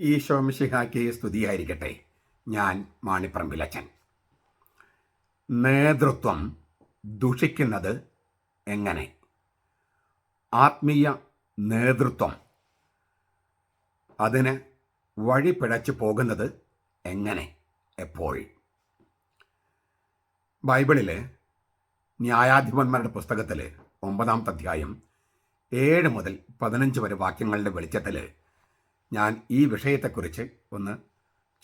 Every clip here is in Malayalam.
ഈശോ മിശിഹാക്ക് സ്തുതിയായിരിക്കട്ടെ. ഞാൻ മാണിപ്പറമ്പിലച്ചൻ നേതൃത്വം ദുഷിക്കുന്നത് എങ്ങനെ? ആത്മീയ നേതൃത്വം. അതിന് വഴി പിഴച്ചു പോകുന്നത് എങ്ങനെ? എപ്പോൾ? ബൈബിളിലെ ന്യായാധിപന്മാരുടെ പുസ്തകത്തിൽ ഒമ്പതാമത്തെ അധ്യായം ഏഴ് മുതൽ പതിനഞ്ച് വരെ വാക്യങ്ങളുടെ വെളിച്ചത്തിൽ ഞാൻ ഈ വിഷയത്തെക്കുറിച്ച് ഒന്ന്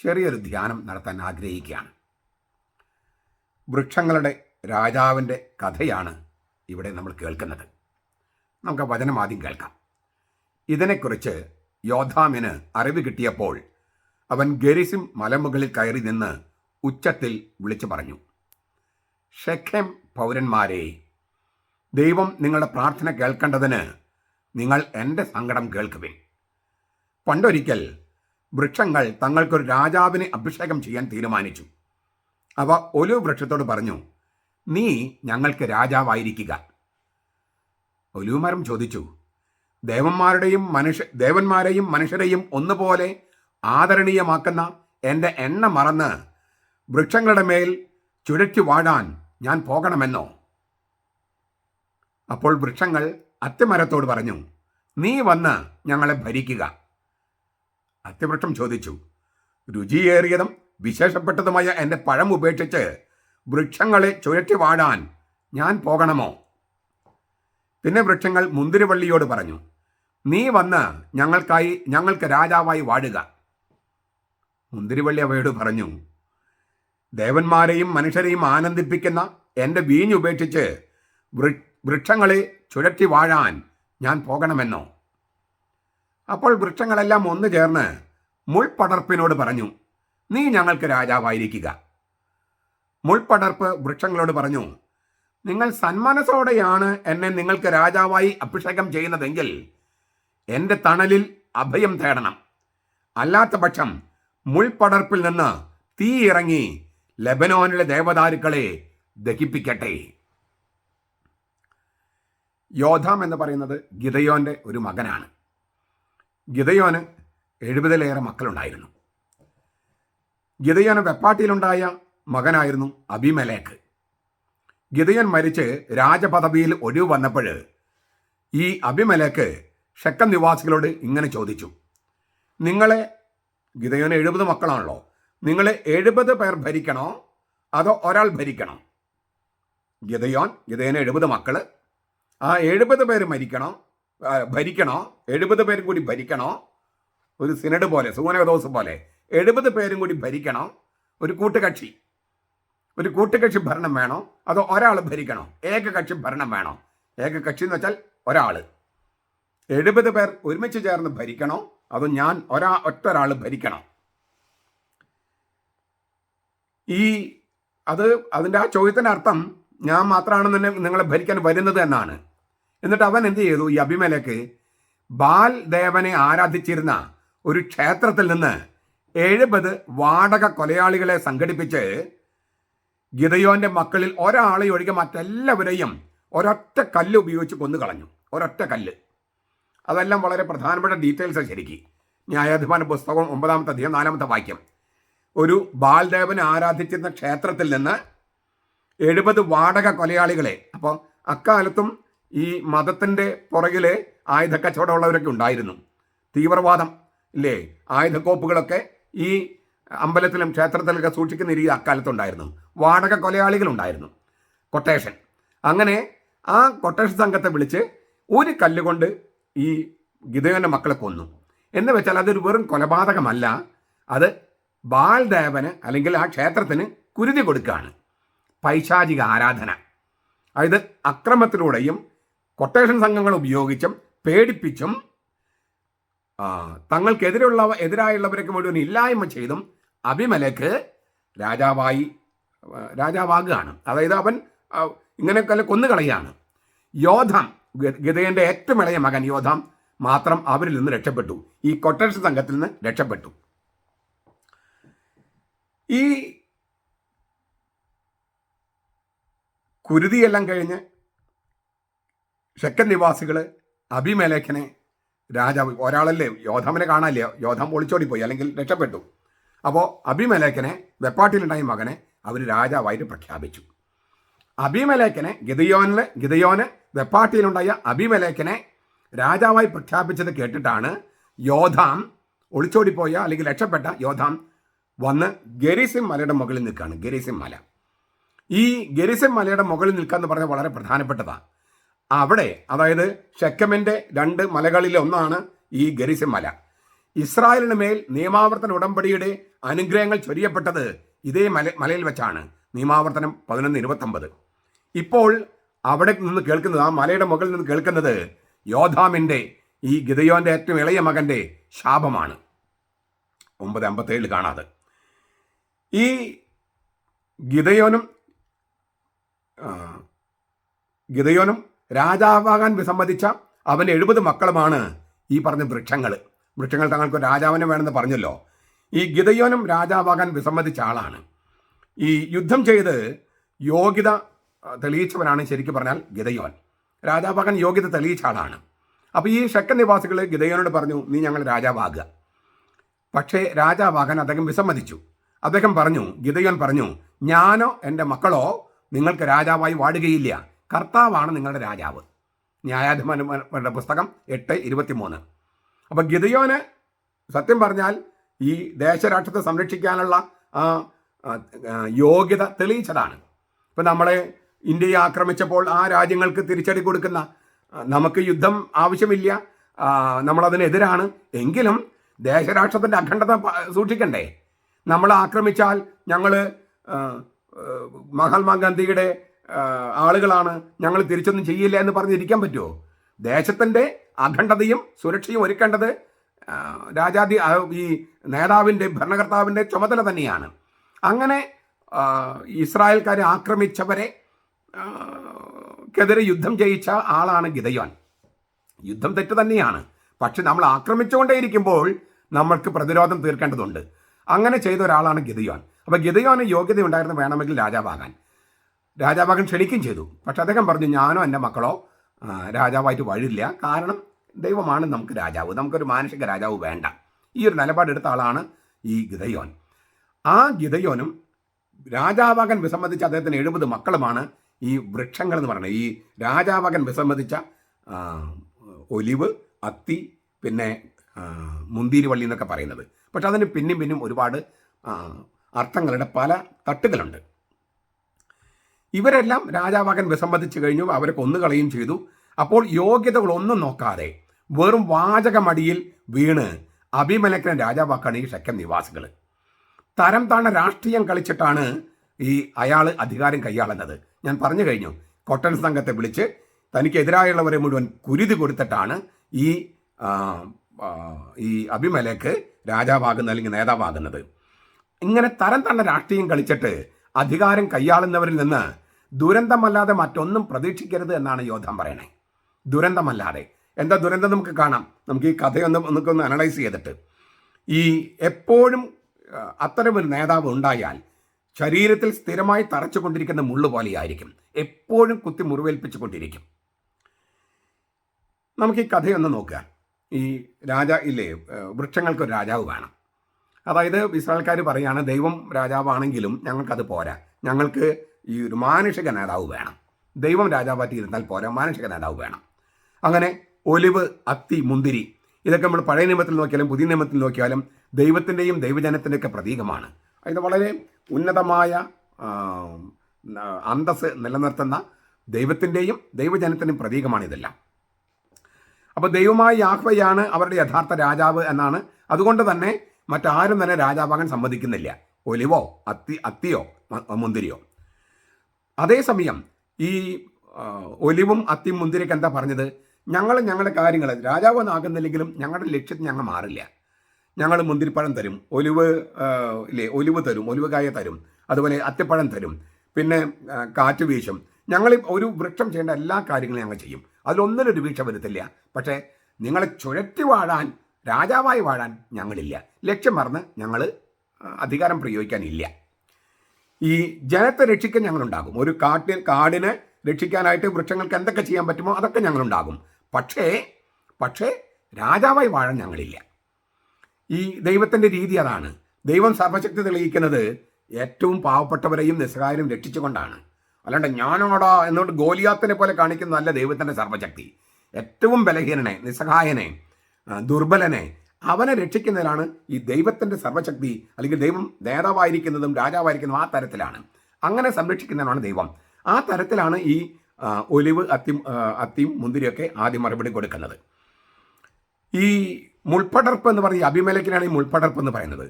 ചെറിയൊരു ധ്യാനം നടത്താൻ ആഗ്രഹിക്കുകയാണ്. വൃക്ഷങ്ങളുടെ രാജാവിന്റെ കഥയാണ് ഇവിടെ നമ്മൾ കേൾക്കുന്നത്. നമുക്ക് വചനം ആദ്യം കേൾക്കാം. ഇതിനെക്കുറിച്ച് യോദ്ധാമിന് അറിവ് കിട്ടിയപ്പോൾ അവൻ ഗരിസിം മലമുകളിൽ കയറി നിന്ന് ഉച്ചത്തിൽ വിളിച്ചു പറഞ്ഞു ഷെഖേം പൗരന്മാരെ ദൈവം നിങ്ങളുടെ പ്രാർത്ഥന കേൾക്കേണ്ടതിന് നിങ്ങൾ എന്റെ സങ്കടം കേൾക്കുവിൻ. പണ്ടൊരിക്കൽ വൃക്ഷങ്ങൾ തങ്ങൾക്കൊരു രാജാവിനെ അഭിഷേകം ചെയ്യാൻ തീരുമാനിച്ചു. അവ ഒലിവ് വൃക്ഷത്തോട് പറഞ്ഞു നീ ഞങ്ങൾക്ക് രാജാവായിരിക്കുക. ഒലുമരം ചോദിച്ചു ദേവന്മാരുടെയും മനുഷ്യ ദേവന്മാരെയും മനുഷ്യരെയും ഒന്നുപോലെ ആദരണീയമാക്കുന്ന എന്റെ എണ്ണ മറന്ന് വൃക്ഷങ്ങളുടെ മേൽ ചുഴറ്റി വാഴാൻ ഞാൻ പോകണമെന്നോ? അപ്പോൾ വൃക്ഷങ്ങൾ അത്തിമരത്തോട് പറഞ്ഞു നീ വന്ന് ഞങ്ങളെ ഭരിക്കുക. അത്തിവൃക്ഷം ചോദിച്ചു. രുചിയേറിയതും വിശേഷപ്പെട്ടതുമായ എന്റെ പഴം ഉപേക്ഷിച്ച് വൃക്ഷങ്ങളെ ചുഴറ്റി വാഴാൻ ഞാൻ പോകണമോ? പിന്നെ വൃക്ഷങ്ങൾ മുന്തിരിവള്ളിയോട് പറഞ്ഞു നീ വന്ന് ഞങ്ങൾക്കായി ഞങ്ങൾക്ക് രാജാവായി വാഴുക. മുന്തിരിവള്ളി അവയോട് പറഞ്ഞു ദേവന്മാരെയും മനുഷ്യരെയും ആനന്ദിപ്പിക്കുന്ന എന്റെ വീഞ്ഞുപേക്ഷിച്ച് വൃക്ഷങ്ങളെ ചുഴറ്റി വാഴാൻ ഞാൻ പോകണമെന്നോ? അപ്പോൾ വൃക്ഷങ്ങളെല്ലാം ഒന്നു ചേർന്ന് മുൾപടർപ്പിനോട് പറഞ്ഞു നീ ഞങ്ങൾക്ക് രാജാവായിരിക്കുക. മുൾപടർപ്പ് വൃക്ഷങ്ങളോട് പറഞ്ഞു നിങ്ങൾ സന്മനസോടെയാണ് എന്നെ നിങ്ങൾക്ക് രാജാവായി അഭിഷേകം ചെയ്യുന്നതെങ്കിൽ എന്റെ തണലിൽ അഭയം തേടണം. അല്ലാത്ത പക്ഷം മുൾപടർപ്പിൽ നിന്ന് തീ ഇറങ്ങി ലെബനോനിലെ ദേവദാരുക്കളെ ദഹിപ്പിക്കട്ടെ. യോധാം എന്ന് പറയുന്നത് ഗിതയോന്റെ ഒരു മകനാണ്. ഗിതയോന് എഴുപതിലേറെ മക്കളുണ്ടായിരുന്നു. ഗിതയോന് വെപ്പാട്ടിയിലുണ്ടായ മകനായിരുന്നു അബിമലേക്ക് ഗിതയൻ മരിച്ച് രാജപദവിയിൽ ഒഴിവ് വന്നപ്പോൾ ഈ അബിമലേക്ക് ഷെക്കൻ നിവാസികളോട് ഇങ്ങനെ ചോദിച്ചു. നിങ്ങളെ ഗിതയോന് എഴുപത് മക്കളാണല്ലോ നിങ്ങളെ എഴുപത് പേർ ഭരിക്കണോ അതോ ഒരാൾ ഭരിക്കണം? ഗിതയോൻ ഗിതയന് എഴുപത് മക്കൾ ആ എഴുപത് പേര് മരിക്കണോ? ഭരിക്കണോ? എഴുപത് പേരും കൂടി ഭരിക്കണോ? ഒരു സിനഡ് പോലെ സൂനകദോസ് പോലെ? എഴുപത് പേരും കൂടി ഭരിക്കണോ? ഒരു കൂട്ടുകക്ഷി. ഒരു കൂട്ടുകക്ഷി ഭരണം വേണോ? അതോ ഒരാൾ ഭരിക്കണോ? ഏകകക്ഷി ഭരണം വേണോ? ഏകകക്ഷി എന്ന് വെച്ചാൽ ഒരാൾ എഴുപത് പേർ ഒരുമിച്ച് ചേർന്ന് ഭരിക്കണോ? അതോ ഞാൻ ഒരാ ഒറ്റ ഒരാൾ ഭരിക്കണോ? ഈ അത് അതിന്റെ ആ ചോദ്യത്തിന്റെ അർത്ഥം ഞാൻ മാത്രമാണ് നിന്നെ നിങ്ങളെ ഭരിക്കാൻ വരുന്നത് എന്നാണ്. എന്നിട്ട് അവൻ എന്ത് ചെയ്തു? ഈ അഭിമലക്ക് ബാൽ ദേവനെ ആരാധിച്ചിരുന്ന ഒരു ക്ഷേത്രത്തിൽ നിന്ന് എഴുപത് വാടക കൊലയാളികളെ സംഘടിപ്പിച്ച് ഗിതയോന്റെ മക്കളിൽ ഒരാളെ ഒഴികെ മറ്റെല്ലാവരെയും ഒരൊറ്റ കല്ല് ഉപയോഗിച്ച് കൊന്നു കളഞ്ഞു. ഒരൊറ്റ കല്ല്. അതെല്ലാം വളരെ പ്രധാനപ്പെട്ട ഡീറ്റെയിൽസ് ശരിക്കും. ന്യായാധിപന പുസ്തകം ഒമ്പതാമത്തെ അധികം നാലാമത്തെ വാക്യം. ഒരു ബാൽദേവനെ ആരാധിച്ചിരുന്ന ക്ഷേത്രത്തിൽ നിന്ന് എഴുപത് വാടക കൊലയാളികളെ അപ്പോൾ അക്കാലത്തും ഈ മതത്തിന്റെ പുറകിലെ ആയുധ കച്ചവടമുള്ളവരൊക്കെ ഉണ്ടായിരുന്നു. തീവ്രവാദം ഇല്ലേ? ആയുധക്കോപ്പുകളൊക്കെ ഈ അമ്പലത്തിലും ക്ഷേത്രത്തിലൊക്കെ സൂക്ഷിക്കുന്ന രീതി അക്കാലത്തുണ്ടായിരുന്നു. വാടക കൊലയാളികളുണ്ടായിരുന്നു. കൊട്ടേഷൻ. അങ്ങനെ ആ കൊട്ടേഷൻ സംഘത്തെ വിളിച്ച് ഒരു കല്ലുകൊണ്ട് ഈ ഗിതയോന്റെ മക്കളെ കൊന്നു. എന്ന് വെച്ചാൽ അതൊരു വെറും കൊലപാതകമല്ല. അത് ബാൽദേവന് അല്ലെങ്കിൽ ആ ക്ഷേത്രത്തിന് കുരുതി കൊടുക്കുകയാണ്. പൈശാചിക ആരാധന. അതായത് അക്രമത്തിലൂടെയും കൊട്ടേഷൻ സംഘങ്ങൾ ഉപയോഗിച്ചും പേടിപ്പിച്ചും തങ്ങൾക്കെതിരെയുള്ള എതിരായുള്ളവരൊക്കെ മുഴുവൻ ഇല്ലായ്മ ചെയ്തും അഭിമലക്ക് രാജാവായി രാജാവാകുകയാണ്. അതായത് അവൻ ഇങ്ങനെയൊക്കെ കൊന്നുകളയാണ് യോധം ഗ- ഗതയന്റെ ഏറ്റവും ഇളയ മകൻ യോധം മാത്രം അവരിൽ നിന്ന് രക്ഷപ്പെട്ടു. ഈ കൊട്ടേഷൻ സംഘത്തിൽ നിന്ന് രക്ഷപ്പെട്ടു. ഈ കുരുതിയെല്ലാം കഴിഞ്ഞ് ഷെക്കൻ നിവാസികൾ അഭിമേലേഖനെ രാജാവ് ഒരാളല്ലേ യോധാമിനെ കാണാനില്ല യോധാം ഒളിച്ചോടി പോയി അല്ലെങ്കിൽ രക്ഷപ്പെട്ടു. അപ്പോൾ അഭിമലേഖനെ വെപ്പാട്ടിലുണ്ടായ മകനെ അവർ രാജാവായിട്ട് പ്രഖ്യാപിച്ചു. അഭിമലേഖനെ ഗിതയോനിലെ ഗിതയോന് വെപ്പാട്ടിയിലുണ്ടായ അഭിമലേഖനെ രാജാവായി പ്രഖ്യാപിച്ചത് കേട്ടിട്ടാണ് യോധാം ഒളിച്ചോടിപ്പോയ അല്ലെങ്കിൽ രക്ഷപ്പെട്ട യോധാം വന്ന് ഗരിസിം മലയുടെ മുകളിൽ നിൽക്കുകയാണ് ഗരിസിം മല. ഈ ഗരിസിം മലയുടെ മുകളിൽ നിൽക്കുക എന്ന് പറഞ്ഞാൽ വളരെ പ്രധാനപ്പെട്ടതാണ് അവിടെ അതായത് ഷെക്കമിന്റെ രണ്ട് മലകളിലൊന്നാണ് ഈ ഗെരിസിം മല ഇസ്രായേലിന് മേൽ നിയമാവർത്തന ഉടമ്പടിയുടെ അനുഗ്രഹങ്ങൾ ചൊരിയപ്പെട്ടത് ഇതേ മല മലയിൽ വെച്ചാണ്. നിയമാവർത്തനം പതിനൊന്ന് ഇരുപത്തൊമ്പത്. ഇപ്പോൾ അവിടെ നിന്ന് കേൾക്കുന്നത് ആ മലയുടെ മുകളിൽ നിന്ന് കേൾക്കുന്നത് യോധാമിന്റെ ഈ ഗിതയോന്റെ ഏറ്റവും ഇളയ മകന്റെ ശാപമാണ്. ഒമ്പത് അമ്പത്തേഴ് കാണാതെ ഈ ഗിതയോനും ഗിതയോനും രാജാവാകാൻ വിസമ്മതിച്ച അവന്റെ എഴുപത് മക്കളുമാണ് ഈ പറഞ്ഞ വൃക്ഷങ്ങൾ. വൃക്ഷങ്ങൾ തങ്ങൾക്ക് രാജാവിനെ വേണമെന്ന് പറഞ്ഞല്ലോ. ഈ ഗിതയോനും രാജാവാകാൻ വിസമ്മതിച്ച ആളാണ്. ഈ യുദ്ധം ചെയ്ത് യോഗ്യത തെളിയിച്ചവനാണ് ശരിക്കും പറഞ്ഞാൽ ഗിതയോൻ രാജാവാകാൻ യോഗ്യത തെളിയിച്ച ആളാണ്. അപ്പോൾ ഈ ഷക്കൻ നിവാസികൾ ഗിതയോനോട് പറഞ്ഞു നീ ഞങ്ങൾ രാജാവാകുക. പക്ഷേ രാജാവാകാൻ അദ്ദേഹം വിസമ്മതിച്ചു. അദ്ദേഹം പറഞ്ഞു ഗിതയോൻ പറഞ്ഞു ഞാനോ എന്റെ മക്കളോ നിങ്ങൾക്ക് രാജാവായി വാടുകയില്ല. കർത്താവാണ് നിങ്ങളുടെ രാജാവ്. ന്യായാധിപന്മാരുടെ പുസ്തകം എട്ട് ഇരുപത്തിമൂന്ന്. അപ്പോൾ ഗിതയോന് സത്യം പറഞ്ഞാൽ ഈ ദേശരാഷ്ട്രത്തെ സംരക്ഷിക്കാനുള്ള ആ, യോഗ്യത തെളിയിച്ചതാണ്. ഇപ്പം നമ്മളെ ഇന്ത്യയെ ആക്രമിച്ചപ്പോൾ ആ രാജ്യങ്ങൾക്ക് തിരിച്ചടി കൊടുക്കുന്ന നമുക്ക് യുദ്ധം ആവശ്യമില്ല നമ്മളതിനെതിരാണ്. എങ്കിലും ദേശരാഷ്ട്രത്തിന്റെ അഖണ്ഡത സൂക്ഷിക്കണ്ടേ? നമ്മൾ ആക്രമിച്ചാൽ ഞങ്ങൾ മഹാത്മാഗാന്ധിയുടെ ആളുകളാണ് ഞങ്ങൾ തിരിച്ചൊന്നും ചെയ്യില്ല എന്ന് പറഞ്ഞിരിക്കാൻ പറ്റുമോ? ദേശത്തിന്റെ അഖണ്ഡതയും സുരക്ഷയും ഒരുക്കേണ്ടത് രാജാധി ഈ നേതാവിന്റെ ഭരണകർത്താവിന്റെ ചുമതല തന്നെയാണ്. അങ്ങനെ ഇസ്രായേൽക്കാരെ ആക്രമിച്ചവരെ ക്കെതിരെ യുദ്ധം ജയിച്ച ആളാണ് ഗിതയോൻ യുദ്ധം തെറ്റ് തന്നെയാണ്. പക്ഷെ നമ്മൾ ആക്രമിച്ചുകൊണ്ടേയിരിക്കുമ്പോൾ നമ്മൾക്ക് പ്രതിരോധം തീർക്കേണ്ടതുണ്ട്. അങ്ങനെ ചെയ്ത ഒരാളാണ് ഗിതയോൻ അപ്പോൾ ഗിതയോന് യോഗ്യത ഉണ്ടായിരുന്നു വേണമെങ്കിൽ രാജാവാകാൻ. രാജാവാകാൻ ക്ഷണിക്കുകയും ചെയ്തു. പക്ഷെ അദ്ദേഹം പറഞ്ഞു ഞാനോ എന്റെ മക്കളോ രാജാവായിട്ട് വഴില്ല കാരണം ദൈവമാണ് നമുക്ക് രാജാവ്. നമുക്കൊരു മാനുഷിക രാജാവ് വേണ്ട. ഈ ഒരു നിലപാടെടുത്ത ആളാണ് ഈ ഗിതയോൻ ആ ഗിതയോനും രാജാവാകൻ വിസമ്മതിച്ച അദ്ദേഹത്തിന് എഴുപത് മക്കളുമാണ് ഈ വൃക്ഷങ്ങൾ എന്ന് പറയുന്നത്. ഈ രാജാവാകൻ വിസമ്മതിച്ച ഒലിവ് അത്തി പിന്നെ മുന്തിരിവള്ളി എന്നൊക്കെ പറയുന്നത്. പക്ഷെ അതിന് പിന്നും പിന്നും ഒരുപാട് അർത്ഥങ്ങളുടെ പല തട്ടുകളുണ്ട്. ഇവരെല്ലാം രാജാവാകൻ വിസമ്മതിച്ചു കഴിഞ്ഞു അവരെ കൊന്നുകളയും ചെയ്തു. അപ്പോൾ യോഗ്യതകളൊന്നും നോക്കാതെ വെറും വാചകമടിയിൽ വീണ് അഭിമലക്കനെ രാജാവാക്കാണ് ഈ ഷെക്കൻ നിവാസികൾ തരം താണ രാഷ്ട്രീയം കളിച്ചിട്ടാണ് ഈ അയാൾ അധികാരം കൈയാളുന്നത്. ഞാൻ പറഞ്ഞു കഴിഞ്ഞു കൊട്ടൻ സംഘത്തെ വിളിച്ച് തനിക്കെതിരായുള്ളവരെ മുഴുവൻ കുരുതി കൊടുത്തിട്ടാണ് ഈ ഈ അഭിമലേക്ക് രാജാവാകുന്നത് അല്ലെങ്കിൽ നേതാവാകുന്നത്. ഇങ്ങനെ തരം തന്ന രാഷ്ട്രീയം കളിച്ചിട്ട് അധികാരം കൈയാളുന്നവരിൽ നിന്ന് ദുരന്തമല്ലാതെ മറ്റൊന്നും പ്രതീക്ഷിക്കരുത് എന്നാണ് യോദ്ധം പറയണേ. ദുരന്തമല്ലാതെ. എന്താ ദുരന്തം നമുക്ക് കാണാം? നമുക്ക് ഈ കഥയൊന്ന് നമുക്കൊന്ന് അനലൈസ് ചെയ്തിട്ട്. ഈ എപ്പോഴും അത്തരമൊരു നേതാവ് ഉണ്ടായാൽ ശരീരത്തിൽ സ്ഥിരമായി തറച്ചുകൊണ്ടിരിക്കുന്ന മുള്ളു പോലെയായിരിക്കും. എപ്പോഴും കുത്തി മുറിവേൽപ്പിച്ചുകൊണ്ടിരിക്കും. നമുക്ക് ഈ കഥയൊന്ന് നോക്കുക. ഈ രാജ ഇല്ലേ വൃക്ഷങ്ങൾക്ക് വൃക്ഷങ്ങൾക്കൊരു രാജാവ് വേണം. അതായത് ഇസ്രായേൽക്കാർ പറയാണ് ദൈവം രാജാവാണെങ്കിലും ഞങ്ങൾക്കത് പോരാ. ഞങ്ങൾക്ക് ഈ ഒരു മാനുഷിക നേതാവ് വേണം. ദൈവം രാജാവാറ്റി ഇരുന്നാൽ പോരാ മാനുഷിക നേതാവ് വേണം. അങ്ങനെ ഒലിവ് അത്തി മുന്തിരി ഇതൊക്കെ നമ്മൾ പഴയ നിയമത്തിൽ നോക്കിയാലും പുതിയ നിയമത്തിൽ നോക്കിയാലും ദൈവത്തിന്റെയും ദൈവജനത്തിന്റെയൊക്കെ പ്രതീകമാണ്. ഇത് വളരെ ഉന്നതമായ അന്തസ് നിലനിർത്തുന്ന ദൈവത്തിന്റെയും ദൈവജനത്തിന്റെയും പ്രതീകമാണ് ഇതെല്ലാം. അപ്പോൾ ദൈവമായ യാഹ്വയാണ് അവരുടെ യഥാർത്ഥ രാജാവ് എന്നാണ്. അതുകൊണ്ട് തന്നെ മറ്റാരും തന്നെ രാജാവാകാൻ സമ്മതിക്കുന്നില്ല. ഒലിവോ അത്തി അത്തിയോ മുന്തിരിയോ. അതേസമയം ഈ ഒലിവും അത്തിയും മുന്തിരിയൊക്കെ എന്താ പറഞ്ഞത്? ഞങ്ങൾ ഞങ്ങളുടെ കാര്യങ്ങൾ രാജാവ് ഒന്നാകുന്നില്ലെങ്കിലും ഞങ്ങളുടെ ലക്ഷ്യത്തിൽ ഞങ്ങൾ മാറില്ല. ഞങ്ങൾ മുന്തിരിപ്പഴം തരും ഒലിവ് ഇല്ലേ ഒലിവ് തരും ഒലിവുകായ തരും അതുപോലെ അത്തിപ്പഴം തരും പിന്നെ കാറ്റ് വീശും. ഞങ്ങൾ ഒരു വൃക്ഷം ചെയ്യേണ്ട എല്ലാ കാര്യങ്ങളും ഞങ്ങൾ ചെയ്യും. അതിലൊന്നിനൊരു വീഴ്ച വരുത്തില്ല. പക്ഷേ നിങ്ങളെ ചുഴറ്റി വാഴാൻ രാജാവായി വാഴാൻ ഞങ്ങളില്ല. ലക്ഷ്യം മറന്ന് ഞങ്ങൾ അധികാരം പ്രയോഗിക്കാനില്ല. ഈ ജനത്തെ രക്ഷിക്കാൻ ഞങ്ങളുണ്ടാകും. ഒരു കാട്ടിൽ കാടിനെ രക്ഷിക്കാനായിട്ട് വൃക്ഷങ്ങൾക്ക് എന്തൊക്കെ ചെയ്യാൻ പറ്റുമോ അതൊക്കെ ഞങ്ങളുണ്ടാകും. പക്ഷേ പക്ഷേ രാജാവായി വാഴാൻ ഞങ്ങളില്ല. ഈ ദൈവത്തിന്റെ രീതി അതാണ്. ദൈവം സർവശക്തി തെളിയിക്കുന്നത് ഏറ്റവും പാവപ്പെട്ടവരെയും നിസ്സഹായരും രക്ഷിച്ചുകൊണ്ടാണ്. അല്ലാണ്ട് ഞാനോടാ എന്നോട് ഗോലിയാത്തിനെ പോലെ കാണിക്കുന്നതല്ല ദൈവത്തിന്റെ സർവശക്തി. ഏറ്റവും ബലഹീനനെ നിസ്സഹായനെ ദുർബലനെ അവനെ രക്ഷിക്കുന്നതിലാണ് ഈ ദൈവത്തിന്റെ സർവശക്തി അല്ലെങ്കിൽ ദൈവം നേതാവായിരിക്കുന്നതും രാജാവായിരിക്കുന്നതും ആ തരത്തിലാണ്. അങ്ങനെ സംരക്ഷിക്കുന്നതാണ് ദൈവം. ആ തരത്തിലാണ് ഈ ഒലിവ് അത്തി അത്തിയും മുന്തിരിയൊക്കെ ആദ്യം മറുപടി കൊടുക്കുന്നത്. ഈ മുൾപ്പടർപ്പ് എന്ന് പറഞ്ഞ അഭിമലക്കിനാണ് ഈ മുൾപ്പടർപ്പ് എന്ന് പറയുന്നത്.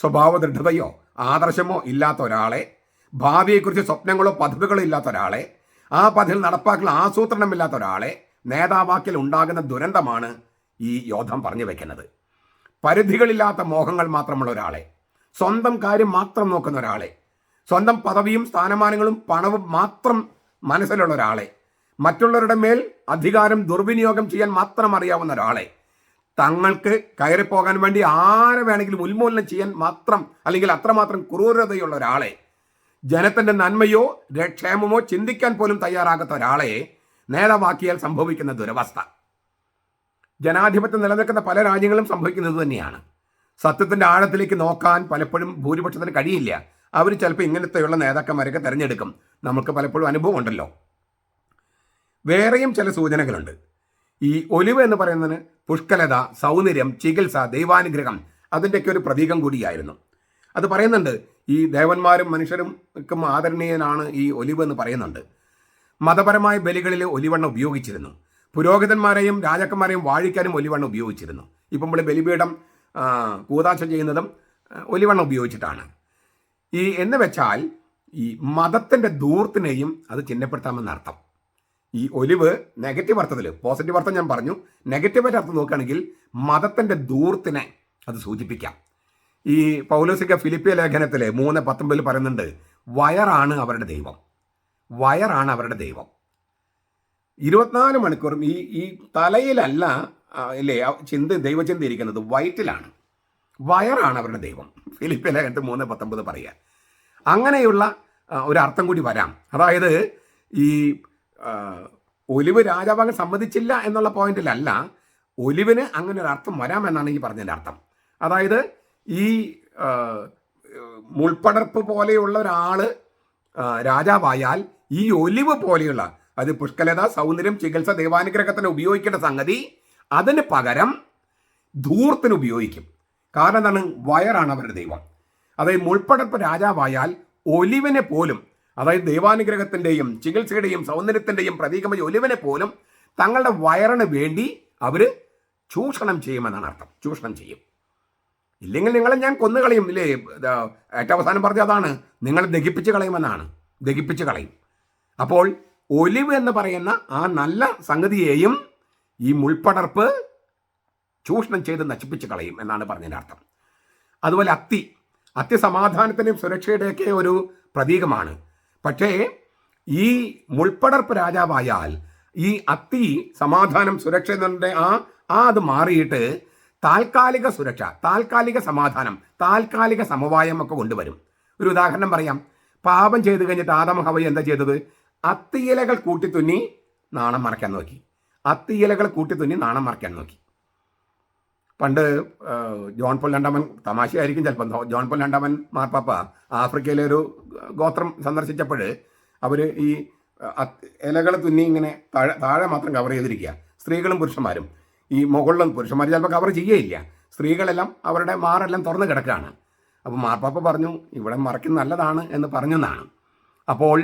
സ്വഭാവ ദൃഢതയോ ആദർശമോ ഇല്ലാത്ത ഒരാളെ ഭാവിയെക്കുറിച്ച് സ്വപ്നങ്ങളോ പദ്ധതികളോ ഇല്ലാത്ത ഒരാളെ ആ പദ്ധതി നടപ്പാക്കൽ ആസൂത്രണമില്ലാത്ത ഒരാളെ നേതാവാക്കിൽ ഉണ്ടാകുന്ന ദുരന്തമാണ് ഈ യോദ്ധം പറഞ്ഞു വെക്കുന്നത്. പരിധികളില്ലാത്ത മോഹങ്ങൾ മാത്രമുള്ള ഒരാളെ. സ്വന്തം കാര്യം മാത്രം നോക്കുന്ന ഒരാളെ. സ്വന്തം പദവിയും സ്ഥാനമാനങ്ങളും പണവും മാത്രം മനസ്സിലുള്ള ഒരാളെ. മറ്റുള്ളവരുടെ മേൽ അധികാരം ദുർവിനിയോഗം ചെയ്യാൻ മാത്രം അറിയാവുന്ന ഒരാളെ. തങ്ങൾക്ക് കയറിപ്പോകാൻ വേണ്ടി ആരെ വേണമെങ്കിലും ഉന്മൂലനം ചെയ്യാൻ മാത്രം അല്ലെങ്കിൽ അത്രമാത്രം ക്രൂരതയുള്ള ഒരാളെ. ജനത്തിന്റെ നന്മയോ ക്ഷേമമോ ചിന്തിക്കാൻ പോലും തയ്യാറാകാത്ത ഒരാളെ നേതാവാക്കിയാൽ സംഭവിക്കുന്ന ദുരവസ്ഥ. ജനാധിപത്യം നിലനിൽക്കുന്ന പല രാജ്യങ്ങളും സംഭവിക്കുന്നത് തന്നെയാണ്. സത്യത്തിന്റെ ആഴത്തിലേക്ക് നോക്കാൻ പലപ്പോഴും ഭൂരിപക്ഷത്തിന് കഴിയില്ല. അവർ ചിലപ്പോൾ ഇങ്ങനത്തെയുള്ള നേതാക്കന്മാരൊക്കെ തിരഞ്ഞെടുക്കും. നമുക്ക് പലപ്പോഴും അനുഭവം ഉണ്ടല്ലോ. വേറെയും ചില സൂചനകളുണ്ട്. ഈ ഒലിവ് എന്ന് പറയുന്നതിന് പുഷ്കലത സൗന്ദര്യം ചികിത്സ ദൈവാനുഗ്രഹം അതിന്റെയൊക്കെ ഒരു പ്രതീകം കൂടിയായിരുന്നു. അത് പറയുന്നുണ്ട് ഈ ദേവന്മാരും മനുഷ്യരും ആദരണീയനാണ് ഈ ഒലിവ് എന്ന് പറയുന്നുണ്ട്. മതപരമായ ബലികളിൽ ഒലിവെണ്ണ ഉപയോഗിച്ചിരുന്നു. പുരോഹിതന്മാരെയും രാജാക്കന്മാരെയും വാഴിക്കാനും ഒലിവണ്ണം ഉപയോഗിച്ചിരുന്നു. ഇപ്പം നമ്മൾ ബലിപീഠം കൂതാശം ചെയ്യുന്നതും ഒലിവെണ്ണ ഉപയോഗിച്ചിട്ടാണ്. ഈ എന്ന് വെച്ചാൽ ഈ മതത്തിന്റെ ദൂർത്തിനെയും അത് ചിഹ്നപ്പെടുത്താമെന്നർത്ഥം ഈ ഒലിവ് നെഗറ്റീവ് അർത്ഥത്തിൽ പോസിറ്റീവ് അർത്ഥം ഞാൻ പറഞ്ഞു. നെഗറ്റീവായിട്ട് അർത്ഥം നോക്കുകയാണെങ്കിൽ മതത്തിന്റെ ദൂർത്തിനെ അത് സൂചിപ്പിക്കാം. ഈ പൗലോസിക്ക ഫിലിപ്പിയ ലേഖനത്തിൽ മൂന്ന് പത്തൊമ്പതിൽ പറയുന്നുണ്ട് വയറാണ് അവരുടെ ദൈവം. വയറാണ് അവരുടെ ദൈവം. ഇരുപത്തിനാല് മണിക്കൂറും ഈ ഈ തലയിലല്ല അല്ലേ ചിന്ത ദൈവചിന്ത ഇരിക്കുന്നത് വയറ്റിലാണ്. വയറാണ് അവരുടെ ദൈവം. ഫിലിപ്പിയ ലേഖനത്ത് മൂന്ന് പത്തൊമ്പത് പറയുക അങ്ങനെയുള്ള ഒരു അർത്ഥം കൂടി വരാം. അതായത് ഈ ഒലിവ് രാജാവാകാൻ സമ്മതിച്ചില്ല എന്നുള്ള പോയിന്റിലല്ല ഒലിവിന് അങ്ങനെ ഒരു അർത്ഥം വരാമെന്നാണ് ഈ പറഞ്ഞതിന്റെ അർത്ഥം. അതായത് ഈ മുൾപ്പടർപ്പ് പോലെയുള്ള ഒരാൾ രാജാവായാൽ ഈ ഒലിവ് പോലെയുള്ള അത് പുഷ്കലത സൗന്ദര്യം ചികിത്സ ദൈവാനുഗ്രഹത്തിന് ഉപയോഗിക്കേണ്ട സംഗതി അതിന് പകരം ധൂർത്തിന് ഉപയോഗിക്കും. കാരണം എന്താണ്? വയറാണ് അവരുടെ ദൈവം. അതായത് മുൾപ്പടപ്പ് രാജാവായാൽ ഒലിവിനെ പോലും അതായത് ദൈവാനുഗ്രഹത്തിന്റെയും ചികിത്സയുടെയും സൗന്ദര്യത്തിന്റെയും പ്രതീകമായ ഒലിവിനെ പോലും തങ്ങളുടെ വയറിന് വേണ്ടി അവർ ചൂഷണം ചെയ്യുമെന്നാണ് അർത്ഥം. ചൂഷണം ചെയ്യും. ഇല്ലെങ്കിൽ നിങ്ങളെ ഞാൻ കൊന്നുകളയും ഇല്ലേ? ഇതാ, ഏറ്റവും അവസാനം പറഞ്ഞ അതാണ്. നിങ്ങളെ ദഹിപ്പിച്ച് കളയുമെന്നാണ്. ദഹിപ്പിച്ച് കളയും. അപ്പോൾ ഒലിവ് എന്ന് പറയുന്ന ആ നല്ല സംഗതിയെയും ഈ മുൾപ്പടർപ്പ് ചൂഷണം ചെയ്ത് നശിപ്പിച്ച് കളയും എന്നാണ് പറഞ്ഞതിന്റെ അർത്ഥം. അതുപോലെ അത്തി. അത്തി സുരക്ഷയുടെയൊക്കെ ഒരു പ്രതീകമാണ്. പക്ഷേ ഈ മുൾപ്പടർപ്പ് രാജാവായാൽ ഈ അത്തി സമാധാനം സുരക്ഷ ആ ആ അത് മാറിയിട്ട് താൽക്കാലിക സുരക്ഷ താൽക്കാലിക സമാധാനം താൽക്കാലിക സമവായം ഒക്കെ കൊണ്ടുവരും. ഒരു ഉദാഹരണം പറയാം. പാപം ചെയ്ത് കഴിഞ്ഞിട്ട് ആദമഹവ എന്താ ചെയ്തത്? അത്തിയിലകൾ കൂട്ടിത്തുന്നി നാണം മറയ്ക്കാൻ നോക്കി. അത്തിയിലകൾ കൂട്ടിത്തുന്നി നാണം മറയ്ക്കാൻ നോക്കി. പണ്ട് ജോൺ പോൾ രണ്ടാമൻ തമാശയായിരിക്കും ചിലപ്പം. ജോൺ പോൾ രണ്ടാമൻ മാർപ്പാപ്പ ആഫ്രിക്കയിലെ ഒരു ഗോത്രം സന്ദർശിച്ചപ്പോൾ അവർ ഈ ഇലകൾ തുന്നി ഇങ്ങനെ താഴെ താഴെ മാത്രം കവർ ചെയ്തിരിക്കുക. സ്ത്രീകളും പുരുഷന്മാരും. ഈ മുകളിലും പുരുഷന്മാർ ചിലപ്പോൾ കവർ ചെയ്യുകയില്ല സ്ത്രീകളെല്ലാം അവരുടെ മാറെല്ലാം തുറന്ന് കിടക്കുകയാണ്. അപ്പോൾ മാർപ്പാപ്പ പറഞ്ഞു ഇവിടെ മറയ്ക്കുന്ന നല്ലതാണ് എന്ന് പറഞ്ഞെന്നാണ്. അപ്പോൾ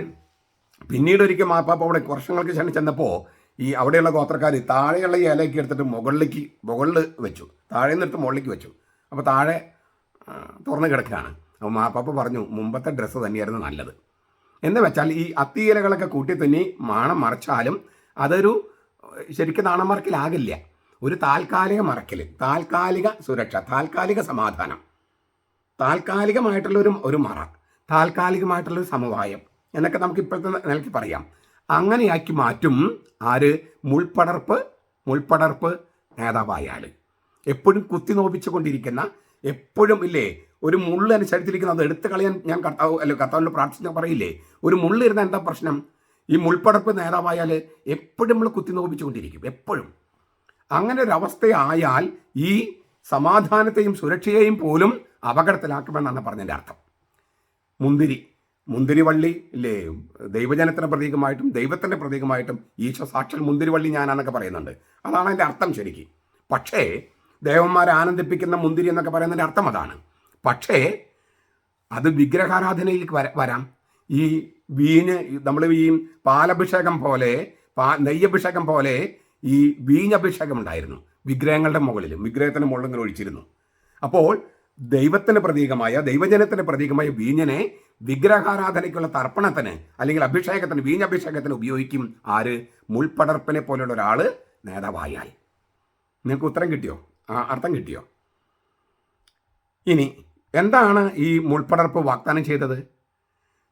പിന്നീട് ഒരിക്കൽ മാപ്പാപ്പ അവിടെ വർഷങ്ങൾക്ക് ശേഷം ചെന്നപ്പോൾ ഈ അവിടെയുള്ള ഗോത്രക്കാർ താഴെയുള്ള ഈ ഇലയൊക്കെ എടുത്തിട്ട് മുകളിലേക്ക് മുകളിൽ വെച്ചു. താഴെ നിന്നെടുത്ത് മുകളിലേക്ക് വെച്ചു. അപ്പോൾ താഴെ തുറന്നു കിടക്കുകയാണ്. അപ്പോൾ മാപ്പാപ്പ പറഞ്ഞു മുമ്പത്തെ ഡ്രസ്സ് തന്നെയായിരുന്നു നല്ലത്. എന്ന് വെച്ചാൽ ഈ അത്തിയിലകളൊക്കെ കൂട്ടി തന്നെ മാണം മറച്ചാലും അതൊരു ശരിക്കും നാണം മറക്കലാകില്ല. ഒരു താൽക്കാലിക മറക്കൽ താൽക്കാലിക സുരക്ഷ താൽക്കാലിക സമാധാനം താൽക്കാലികമായിട്ടുള്ള ഒരു ഒരു മറ താൽക്കാലികമായിട്ടുള്ളൊരു സമവായം. എന്നൊക്കെ നമുക്ക് ഇപ്പോഴത്തെ നിലയ്ക്ക് പറയാം. അങ്ങനെയാക്കി മാറ്റും ആര്? മുൾപ്പടർപ്പ് മുൾപ്പടർപ്പ് നേതാവായാൽ എപ്പോഴും കുത്തി നോപ്പിച്ചു കൊണ്ടിരിക്കുന്ന എപ്പോഴും ഇല്ലേ ഒരു മുള്ള് അനുസരിച്ചിരിക്കുന്ന അത് എടുത്തു കളയാൻ ഞാൻ കർത്താവ് അല്ല കർത്താവിനോട് പ്രാർത്ഥിച്ച പറയില്ലേ ഒരു മുള്ളിരുന്ന എന്താ പ്രശ്നം? ഈ മുൾപ്പടർപ്പ് നേതാവായാൽ എപ്പോഴും നമ്മൾ കുത്തി നോപ്പിച്ചു കൊണ്ടിരിക്കും എപ്പോഴും. അങ്ങനെ ഒരു അവസ്ഥയായാൽ ഈ സമാധാനത്തെയും സുരക്ഷയെയും പോലും അപകടത്തിലാക്കുമെന്നാണ് പറഞ്ഞതിന്റെ അർത്ഥം. മുന്തിരി. മുന്തിരിവള്ളി ഇല്ലേ? ദൈവജനത്തിന്റെ പ്രതീകമായിട്ടും ദൈവത്തിന്റെ പ്രതീകമായിട്ടും ഈശോ സാക്ഷാൽ മുന്തിരിവള്ളി ഞാനാന്നൊക്കെ പറയുന്നുണ്ട്. അതാണ് അതിന്റെ അർത്ഥം ശരിക്കും. പക്ഷേ ദേവന്മാരെ ആനന്ദിപ്പിക്കുന്ന മുന്തിരി എന്നൊക്കെ പറയുന്നതിന്റെ അർത്ഥം അതാണ്. പക്ഷേ അത് വിഗ്രഹാരാധനയിൽ വര ഈ വീഞ്ഞ് നമ്മൾ ഈ പാലഭിഷേകം പോലെ പാ നെയ്യഭിഷേകം പോലെ ഈ വീഞ്ഞഭിഷേകം ഉണ്ടായിരുന്നു. വിഗ്രഹങ്ങളുടെ മുകളിൽ വിഗ്രഹത്തിന് മുകളിൽ ഒഴിച്ചിരുന്നു. അപ്പോൾ ദൈവത്തിന് പ്രതീകമായ ദൈവജനത്തിന് പ്രതീകമായ വീഞ്ഞിനെ വിഗ്രഹാരാധനയ്ക്കുള്ള തർപ്പണത്തിന് അല്ലെങ്കിൽ അഭിഷേകത്തിന് വീഞ്ഞഭിഷേകത്തിന് ഉപയോഗിക്കും ആര്? മുൾപ്പടർപ്പിനെ പോലെയുള്ള ഒരാൾ നേതാവായാൽ. നിങ്ങൾക്ക് ഉത്തരം കിട്ടിയോ? അർത്ഥം കിട്ടിയോ? ഇനി എന്താണ് ഈ മുൾപ്പടർപ്പ് വാഗ്ദാനം ചെയ്തത്?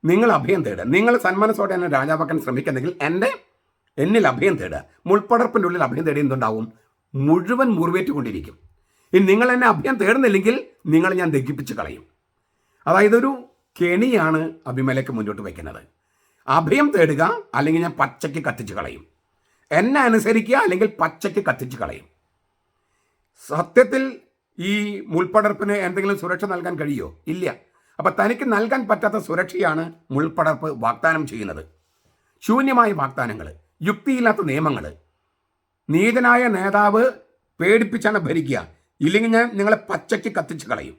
നിങ്ങൾ അഭയം തേടുക. നിങ്ങൾ സന്മനസ്സോടെ എന്നെ രാജാവാക്കാൻ ശ്രമിക്കുന്നെങ്കിൽ എന്റെ എന്നിൽ അഭയം തേടുക. മുൾപ്പടർപ്പിന്റെ ഉള്ളിൽ അഭയം തേടി എന്തുണ്ടാവും? മുഴുവൻ മുറിവേറ്റുകൊണ്ടിരിക്കും. ഇനി നിങ്ങൾ എന്നെ അഭയം തേടുന്നില്ലെങ്കിൽ നിങ്ങളെ ഞാൻ ദഹിപ്പിച്ച് കളയും. അതായത് ഒരു കെണിയാണ് അഭിമലയ്ക്ക് മുന്നോട്ട് വയ്ക്കുന്നത്. അഭയം തേടുക അല്ലെങ്കിൽ ഞാൻ പച്ചയ്ക്ക് കത്തിച്ച് കളയും. എന്നെ അനുസരിക്കുക അല്ലെങ്കിൽ പച്ചയ്ക്ക് കത്തിച്ച് കളയും. സത്യത്തിൽ ഈ മുൾപ്പടർപ്പിന് എന്തെങ്കിലും സുരക്ഷ നൽകാൻ കഴിയോ? ഇല്ല. അപ്പം തനിക്ക് നൽകാൻ പറ്റാത്ത സുരക്ഷയാണ് മുൾപ്പടർപ്പ് വാഗ്ദാനം ചെയ്യുന്നത്. ശൂന്യമായ വാഗ്ദാനങ്ങൾ യുക്തിയില്ലാത്ത നിയമങ്ങൾ. നീതനായ നേതാവ് പേടിപ്പിച്ചാണ് ഭരിക്കുക. ഇല്ലെങ്കിൽ ഞാൻ നിങ്ങളെ പച്ചയ്ക്ക് കത്തിച്ച് കളയും.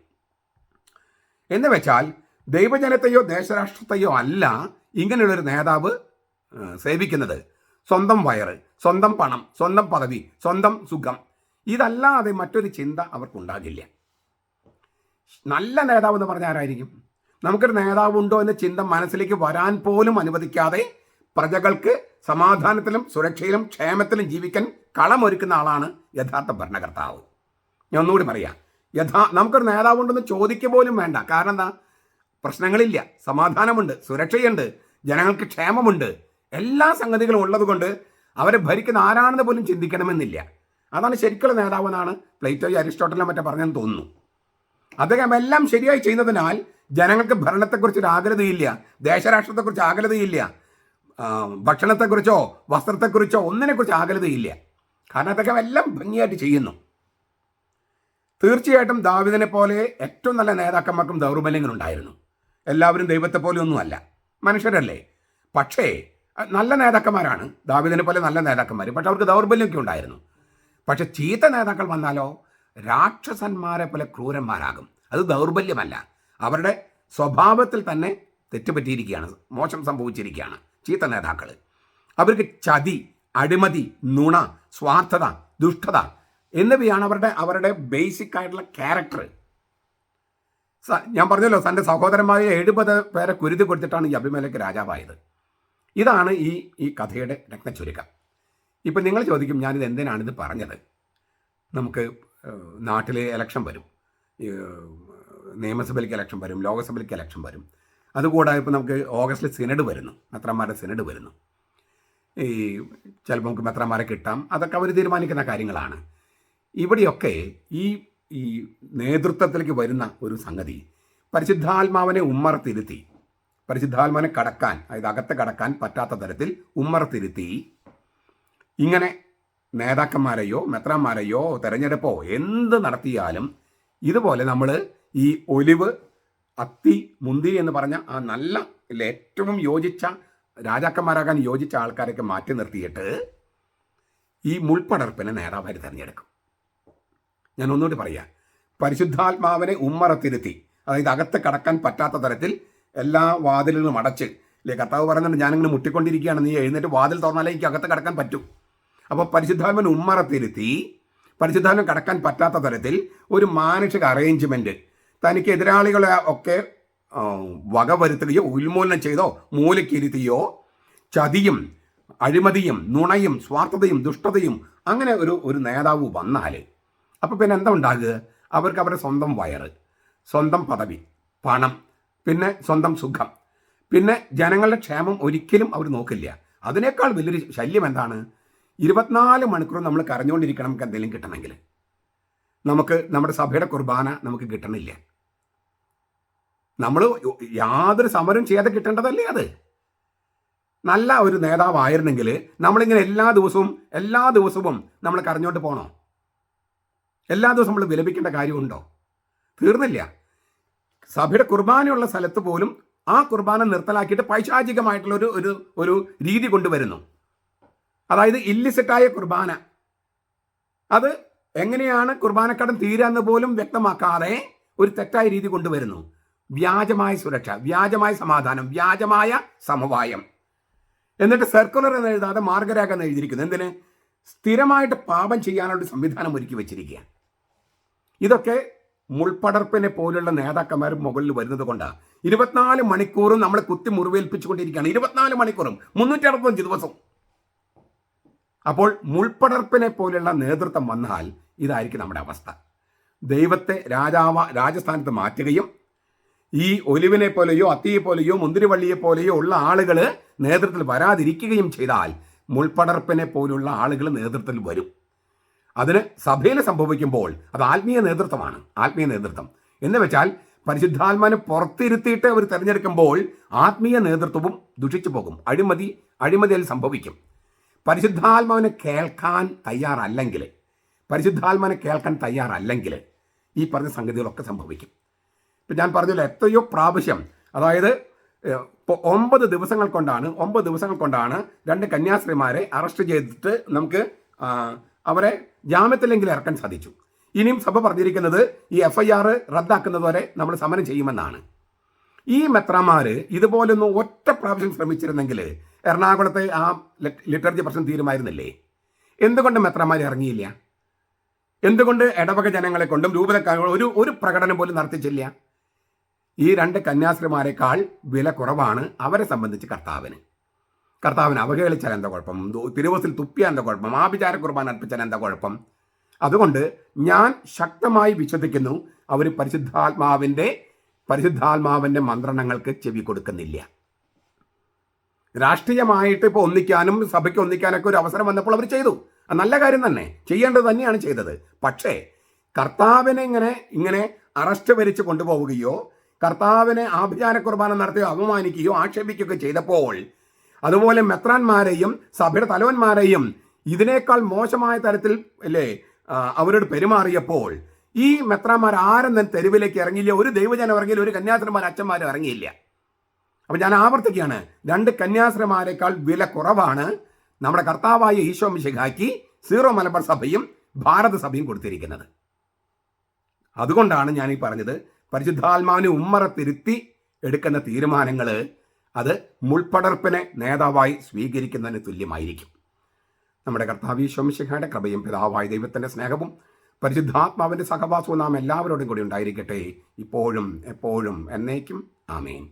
എന്ന് വെച്ചാൽ ദൈവജനത്തെയോ ദേശരാഷ്ട്രത്തെയോ അല്ല ഇങ്ങനെയുള്ളൊരു നേതാവ് സേവിക്കുന്നത്. സ്വന്തം വയറ് സ്വന്തം പണം സ്വന്തം പദവി സ്വന്തം സുഖം. ഇതല്ലാതെ മറ്റൊരു ചിന്ത അവർക്കുണ്ടാകില്ല. നല്ല നേതാവ് എന്ന് പറഞ്ഞാൽ ആരായിരിക്കും? നമുക്കൊരു നേതാവ് ഉണ്ടോ എന്ന ചിന്ത മനസ്സിലേക്ക് വരാൻ പോലും അനുവദിക്കാതെ പ്രജകൾക്ക് സമാധാനത്തിലും സുരക്ഷയിലും ക്ഷേമത്തിലും ജീവിക്കാൻ കളമൊരുക്കുന്ന ആളാണ് യഥാർത്ഥ ഭരണകർത്താവ്. ഞാൻ ഒന്നുകൂടി പറയാം. യഥാ നമുക്കൊരു നേതാവ് നേതാവുണ്ടെന്ന് ചോദിക്കുക പോലും വേണ്ട. കാരണം എന്താ? പ്രശ്നങ്ങളില്ല. സമാധാനമുണ്ട് സുരക്ഷയുണ്ട് ജനങ്ങൾക്ക് ക്ഷേമമുണ്ട്. എല്ലാ സംഗതികളും ഉള്ളതുകൊണ്ട് അവരെ ഭരിക്കുന്ന ആരാണെന്ന് പോലും ചിന്തിക്കണമെന്നില്ല. അതാണ് ശരിക്കുള്ള നേതാവെന്നാണ് പ്ലേറ്റോയും അരിസ്റ്റോട്ടലും മറ്റേ പറഞ്ഞെന്ന് തോന്നുന്നു. അദ്ദേഹം എല്ലാം ശരിയായി ചെയ്യുന്നതിനാൽ ജനങ്ങൾക്ക് ഭരണത്തെക്കുറിച്ച് ഒരു ആകുലതയില്ല ദേശരാഷ്ട്രത്തെക്കുറിച്ച് ആകുലതയില്ല ഭക്ഷണത്തെക്കുറിച്ചോ വസ്ത്രത്തെക്കുറിച്ചോ ഒന്നിനെക്കുറിച്ച് ആകുലതയില്ല. കാരണം അദ്ദേഹം എല്ലാം ഭംഗിയായിട്ട് ചെയ്യുന്നു. തീർച്ചയായിട്ടും ദാവിദിനെ പോലെ ഏറ്റവും നല്ല നേതാക്കന്മാർക്കും ദൗർബല്യങ്ങളുണ്ടായിരുന്നു. എല്ലാവരും ദൈവത്തെ പോലെ ഒന്നുമല്ല. മനുഷ്യരല്ലേ? പക്ഷേ നല്ല നേതാക്കന്മാരാണ്. ദാവിദിനെ പോലെ നല്ല നേതാക്കന്മാർ പക്ഷെ അവർക്ക് ദൗർബല്യമൊക്കെ ഉണ്ടായിരുന്നു. പക്ഷെ ചീത്ത നേതാക്കൾ വന്നാലോ രാക്ഷസന്മാരെ പോലെ ക്രൂരന്മാരാകും. അത് ദൗർബല്യമല്ല. അവരുടെ സ്വഭാവത്തിൽ തന്നെ തെറ്റുപറ്റിയിരിക്കുകയാണ്. മോശം സംഭവിച്ചിരിക്കുകയാണ് ചീത്ത നേതാക്കൾ അവർക്ക് ചതി അടിമതി നുണ സ്വാർത്ഥത ദുഷ്ടത എന്നിവയാണ് അവരുടെ അവരുടെ ബേസിക് ആയിട്ടുള്ള ക്യാരക്ടർ ഞാൻ പറഞ്ഞല്ലോ തന്റെ സഹോദരന്മാരെ എഴുപത് പേരെ കുരുതി കൊടുത്തിട്ടാണ് ഈ അഭിമേലക്ക് രാജാവായത്. ഇതാണ് ഈ ഈ കഥയുടെ രത്നച്ചുരുക്കം. ഇപ്പം നിങ്ങൾ ചോദിക്കും ഞാനിത് എന്തിനാണിത് പറഞ്ഞത്? നമുക്ക് നാട്ടിൽ ഇലക്ഷൻ വരും. നിയമസഭയിലേക്ക് ഇലക്ഷൻ വരും ലോകസഭയിലേക്ക് ഇലക്ഷൻ വരും. അതുകൂടാതെ ഇപ്പോൾ നമുക്ക് ഓഗസ്റ്റിൽ സിനഡ് വരുന്നു. മെത്രന്മാരുടെ സിനഡ് വരുന്നു. ഈ ചിലപ്പോൾ നമുക്ക് മെത്രന്മാരെ കിട്ടാം. അതൊക്കെ അവർ തീരുമാനിക്കുന്ന കാര്യങ്ങളാണ്. ഇവിടെയൊക്കെ ഈ ഈ നേതൃത്വത്തിലേക്ക് വരുന്ന ഒരു സംഗതി. പരിശുദ്ധാത്മാവിനെ ഉമ്മറത്തിരുത്തി പരിശുദ്ധാത്മാവിനെ കടക്കാൻ അതായത് അകത്ത് കടക്കാൻ പറ്റാത്ത തരത്തിൽ ഉമ്മറത്തിരുത്തി ഇങ്ങനെ നേതാക്കന്മാരെയോ മെത്രാന്മാരെയോ തെരഞ്ഞെടുപ്പോ എന്ത് നടത്തിയാലും ഇതുപോലെ നമ്മൾ ഈ ഒലിവ് അത്തി മുന്തിരി എന്ന് പറഞ്ഞ ആ നല്ല ഏറ്റവും യോജിച്ച രാജാക്കന്മാരാകാൻ യോജിച്ച ആൾക്കാരൊക്കെ മാറ്റി നിർത്തിയിട്ട് ഈ മുൾപ്പടർപ്പിനെ നേതാവായി തിരഞ്ഞെടുക്കും. ഞാൻ ഒന്നുകൂടി പറയാം. പരിശുദ്ധാത്മാവിനെ ഉമ്മറത്തിരുത്തി അതായത് അകത്ത് കടക്കാൻ പറ്റാത്ത തരത്തിൽ എല്ലാ വാതിലുകളും അടച്ച് അല്ലെ കർത്താവ് പറയുന്നുണ്ട് ഞാനിങ്ങനെ മുട്ടിക്കൊണ്ടിരിക്കുകയാണ് നീ എഴുന്നേറ്റ് വാതിൽ തുറന്നാലേ എനിക്ക് അകത്ത് കടക്കാൻ പറ്റും. അപ്പോൾ പരിശുദ്ധാത്മൻ ഉമ്മറത്തിരുത്തി പരിശുദ്ധാത്മൻ കടക്കാൻ പറ്റാത്ത തരത്തിൽ ഒരു മാനുഷിക അറേഞ്ച്മെന്റ് തനിക്ക് എതിരാളികളെ ഒക്കെ വകവരുത്തുകയോ ഉന്മൂലനം ചെയ്തോ മൂലക്കിരുത്തിയോ ചതിയും അഴിമതിയും നുണയും സ്വാർത്ഥതയും ദുഷ്ടതയും അങ്ങനെ ഒരു ഒരു നേതാവ് വന്നാൽ അപ്പോൾ പിന്നെ എന്താ ഉണ്ടാകുക? അവർക്ക് അവരുടെ സ്വന്തം വയറ് സ്വന്തം പദവി പണം പിന്നെ സ്വന്തം സുഖം പിന്നെ ജനങ്ങളുടെ ക്ഷേമം ഒരിക്കലും അവർ നോക്കില്ല. അതിനേക്കാൾ വലിയൊരു ശല്യം എന്താണ്? ഇരുപത്തിനാല് മണിക്കൂർ നമ്മൾ കരഞ്ഞുകൊണ്ടിരിക്കണം നമുക്ക് എന്തെങ്കിലും കിട്ടണമെങ്കിൽ. നമുക്ക് നമ്മുടെ സഭയുടെ കുർബാന നമുക്ക് കിട്ടണില്ല. നമ്മൾ യാതൊരു സമരം ചെയ്യാതെ കിട്ടേണ്ടതല്ലേ അത്? നല്ല ഒരു നേതാവായിരുന്നെങ്കിൽ നമ്മളിങ്ങനെ എല്ലാ ദിവസവും എല്ലാ ദിവസവും നമ്മൾ കരഞ്ഞോട്ട് പോകണോ എല്ലാ ദിവസവും നമ്മൾ വിലപിക്കേണ്ട കാര്യമുണ്ടോ? തീർന്നില്ല. സഭയുടെ കുർബാനയുള്ള സ്ഥലത്ത് പോലും ആ കുർബാന നിർത്തലാക്കിയിട്ട് പൈശാചികമായിട്ടുള്ള ഒരു ഒരു രീതി കൊണ്ടുവരുന്നു. അതായത് ഇല്ലിസിറ്റായ കുർബാന. അത് എങ്ങനെയാണ് കുർബാനക്കടം തീരാന്ന് പോലും വ്യക്തമാക്കാതെ ഒരു തെറ്റായ രീതി കൊണ്ടുവരുന്നു. വ്യാജമായ സുരക്ഷ വ്യാജമായ സമാധാനം വ്യാജമായ സമവായം. എന്നിട്ട് സർക്കുലർ എന്ന് എഴുതാതെ മാർഗരേഖ എന്ന് എഴുതിയിരിക്കുന്നു. എന്തിന്? സ്ഥിരമായിട്ട് പാപം ചെയ്യാനുള്ള സംവിധാനം ഒരുക്കി വെച്ചിരിക്കുക ഇതൊക്കെ മുൾപ്പടർപ്പിനെ പോലുള്ള നേതാക്കന്മാർ മുകളിൽ വരുന്നത് കൊണ്ടാണ് ഇരുപത്തിനാല് മണിക്കൂറും നമ്മളെ കുത്തി മുറിവേൽപ്പിച്ചുകൊണ്ടിരിക്കുകയാണ്. ഇരുപത്തിനാല് മണിക്കൂറും മുന്നൂറ്റി അറുപത്തഞ്ച് ദിവസം. അപ്പോൾ മുൾപ്പടർപ്പിനെ പോലുള്ള നേതൃത്വം വന്നാൽ ഇതായിരിക്കും നമ്മുടെ അവസ്ഥ. ദൈവത്തെ രാജാവ രാജസ്ഥാനത്ത് മാറ്റുകയും ഈ ഒലിവിനെ പോലെയോ അത്തിയെ പോലെയോ മുന്തിരിവള്ളിയെ പോലെയോ ഉള്ള ആളുകൾ നേതൃത്വത്തിൽ വരാതിരിക്കുകയും ചെയ്താൽ മുൾപ്പടർപ്പിനെ പോലുള്ള ആളുകൾ നേതൃത്വത്തിൽ വരും. അതിന് സഭയിൽ സംഭവിക്കുമ്പോൾ അത് ആത്മീയ നേതൃത്വമാണ് ആത്മീയ നേതൃത്വം. എന്ന് വെച്ചാൽ പരിശുദ്ധാത്മാനെ പുറത്തിരുത്തിയിട്ട് അവർ തിരഞ്ഞെടുക്കുമ്പോൾ ആത്മീയ നേതൃത്വവും ദുഷിച്ചു പോകും അഴിമതി അഴിമതിയിൽ സംഭവിക്കും. പരിശുദ്ധാത്മാവിനെ കേൾക്കാൻ തയ്യാറല്ലെങ്കിൽ പരിശുദ്ധാത്മാനെ കേൾക്കാൻ തയ്യാറല്ലെങ്കിൽ ഈ പറഞ്ഞ സംഗതികളൊക്കെ സംഭവിക്കും. ഇപ്പം ഞാൻ പറഞ്ഞല്ലോ എത്രയോ പ്രാവശ്യം അതായത് ഇപ്പോൾ ഒമ്പത് ദിവസങ്ങൾ കൊണ്ടാണ് ഒമ്പത് ദിവസങ്ങൾ കൊണ്ടാണ് രണ്ട് കന്യാസ്ത്രീമാരെ അറസ്റ്റ് ചെയ്തിട്ട് നമുക്ക് അവരെ ജാമ്യത്തിലെങ്കിലും ഇറക്കാൻ സാധിച്ചു. ഇനിയും സഭ പറഞ്ഞിരിക്കുന്നത് ഈ എഫ് ഐ ആർ റദ്ദാക്കുന്നതുവരെ നമ്മൾ സമരം ചെയ്യുമെന്നാണ്. ഈ മെത്രാമാര് ഇതുപോലൊന്നും ഒറ്റ പ്രാവശ്യം ശ്രമിച്ചിരുന്നെങ്കിൽ എറണാകുളത്തെ ആ ലിറ്റ്- ലിറ്റർജി പ്രശ്നം തീരുമായിരുന്നില്ലേ? എന്തുകൊണ്ട് മെത്രാമാർ ഇറങ്ങിയില്ല? എന്തുകൊണ്ട് ഇടവക ജനങ്ങളെ കൊണ്ടും രൂപതക്കാർ ഒരു ഒരു പ്രകടനം പോലും നടത്തിച്ചില്ല? ഈ രണ്ട് കന്യാസ്ത്രീമാരെക്കാൾ വില കുറവാണ് അവരെ സംബന്ധിച്ച് കർത്താവിന്. കർത്താവിനെ അവഹേളിച്ചാൽ എന്താ കുഴപ്പം? തിരുവസിൽ തുപ്പിയാൽ എന്താ കുഴപ്പം? ആഭിചാര കുർബാന അർപ്പിച്ചാൽ എന്താ കുഴപ്പം? അതുകൊണ്ട് ഞാൻ ശക്തമായി വിശ്വസിക്കുന്നു അവർ പരിശുദ്ധാത്മാവിന്റെ പരിശുദ്ധാത്മാവിന്റെ മന്ത്രണങ്ങൾക്ക് ചെവി കൊടുക്കുന്നില്ല. രാഷ്ട്രീയമായിട്ട് ഇപ്പോൾ ഒന്നിക്കാനും സഭയ്ക്ക് ഒന്നിക്കാനൊക്കെ ഒരു അവസരം വന്നപ്പോൾ അവർ ചെയ്തു. നല്ല കാര്യം തന്നെ. ചെയ്യേണ്ടത് തന്നെയാണ് ചെയ്തത്. പക്ഷേ കർത്താവിനെ ഇങ്ങനെ ഇങ്ങനെ അറസ്റ്റ് വരിച്ച് കൊണ്ടുപോവുകയോ കർത്താവിനെ ആഭിചാര കുർബാന നടത്തുകയോ അപമാനിക്കുകയോ ആക്ഷേപിക്കുകയോ ചെയ്തപ്പോൾ അതുപോലെ മെത്രാന്മാരെയും സഭയുടെ തലവന്മാരെയും ഇതിനേക്കാൾ മോശമായ തരത്തിൽ അല്ലേ അവരോട് പെരുമാറിയപ്പോൾ ഈ മെത്രാന്മാർ ആരും തന്നെ തെരുവിലേക്ക് ഇറങ്ങിയില്ല ഒരു ദൈവജനം ഇറങ്ങിയില്ല ഒരു കന്യാസ്ത്രമാർ അച്ഛന്മാരും ഇറങ്ങിയില്ല. അപ്പൊ ഞാൻ ആവർത്തിക്കുകയാണ് രണ്ട് കന്യാസ്ത്രമാരെക്കാൾ വില കുറവാണ് നമ്മുടെ കർത്താവായ ഈശോ മിശിഹാക്കി സീറോ മലബാർ സഭയും ഭാരത സഭയും കൊടുത്തിരിക്കുന്നത്. അതുകൊണ്ടാണ് ഞാൻ ഈ പറഞ്ഞത് പരിശുദ്ധാത്മാവിനെ ഉമ്മറത്തിരുത്തി എടുക്കുന്ന തീരുമാനങ്ങൾ അത് മുൾപ്പടർപ്പിനെ നേതാവായി സ്വീകരിക്കുന്നതിന് തുല്യമായിരിക്കും. നമ്മുടെ കർത്താവ് ശോമിശിഖയുടെ കൃപയും പിതാവായ ദൈവത്തിന്റെ സ്നേഹവും പരിശുദ്ധാത്മാവിന്റെ സഹവാസവും നാം എല്ലാവരോടും കൂടി ഉണ്ടായിരിക്കട്ടെ. ഇപ്പോഴും എപ്പോഴും എന്നേക്കും. ആമേൻ.